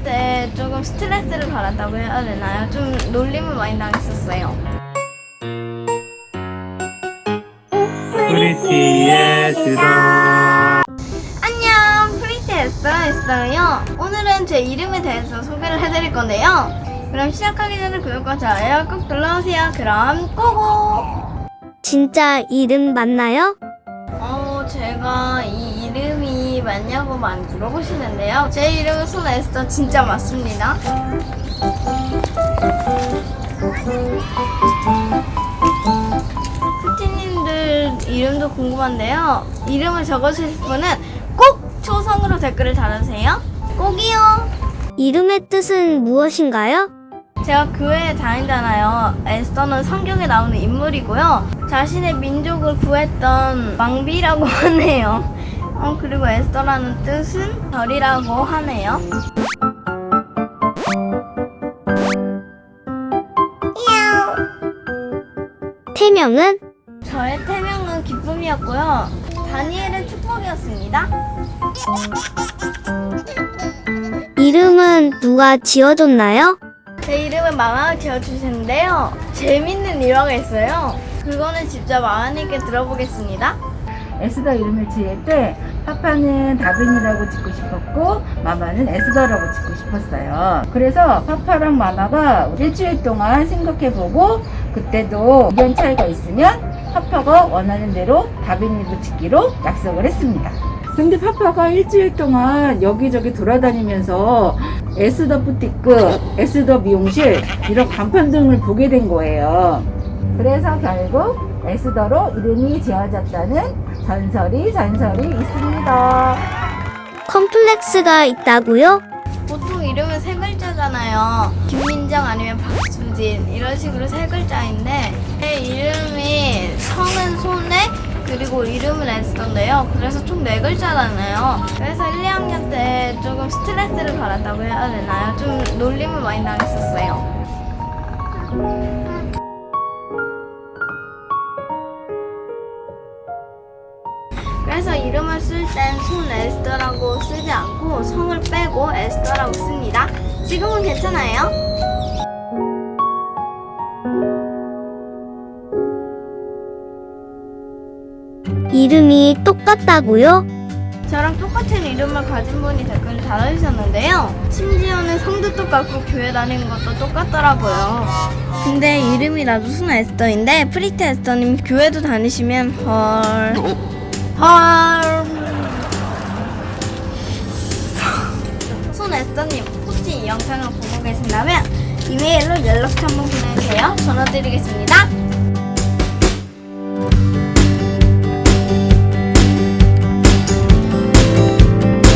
1학년 때 조금 스트레스를 받았다고 해야 되나요? 좀 놀림을 많이 당했었어요. 프리티의 안녕, 프리티 에스더라 에스더요. 오늘은 제 이름에 대해서 소개를 해드릴 건데요. 그럼 시작하기 전에 구독과 좋아요 꼭 눌러주세요. 그럼 고고! 진짜 이름 맞나요? 어, 제가 이 이름이 맞냐고 많이 물어보시는데요. 제 이름은 손에스더 진짜 맞습니다. 스티님들 이름도 궁금한데요. 이름을 적어주실 분은 꼭 초성으로 댓글을 달아주세요. 꼭이요. 이름의 뜻은 무엇인가요? 제가 교회에 다니잖아요. 에스더는 성경에 나오는 인물이고요. 자신의 민족을 구했던 왕비라고 하네요. 어, 그리고 에스더라는 뜻은 별이라고 하네요. 태명은 저의 태명은 기쁨이었고요. 다니엘은 축복이었습니다. 이름은 누가 지어줬나요? 제 이름은 마마가 지어주시는데요. 재밌는 일화가 있어요. 그거는 직접 마마님께 들어보겠습니다. 에스더 이름을 지을 때 파파는 다빈이라고 짓고 싶었고 마마는 에스더라고 짓고 싶었어요. 그래서 파파랑 마마가 일주일 동안 생각해보고 그때도 의견 차이가 있으면 파파가 원하는 대로 다빈이로 짓기로 약속을 했습니다. 근데 파파가 일주일 동안 여기저기 돌아다니면서 에스더 부티크, 에스더 미용실 이런 간판 등을 보게 된 거예요. 그래서 결국 에스더로 이름이 지어졌다는 전설이 전설이 있습니다. 컴플렉스가 있다고요? 보통 이름은 세 글자잖아요. 김민정 아니면 박수진 이런 식으로 세 글자인데 제 이름이 성은 손에 그리고 이름은 에스더인데요. 그래서 총 네 글자잖아요. 그래서 1, 2학년 때 조금 스트레스를 받았다고 해야 되나요? 좀 놀림을 많이 당했었어요. 그래서 이름을 쓸 땐 손 에스더라고 쓰지 않고 성을 빼고 에스더라고 씁니다. 지금은 괜찮아요? 이름이 똑같다고요? 저랑 똑같은 이름을 가진 분이 댓글을 달아주셨는데요. 심지어는 성도 똑같고 교회 다니는 것도 똑같더라고요. 근데 이름이 나도 순 에스더인데 프리트 에스더님 교회도 다니시면 헐. 헐. 손 에스더님 혹시 이 영상을 보고 계신다면 이메일로 연락처 한번 보내주세요. 전화 드리겠습니다.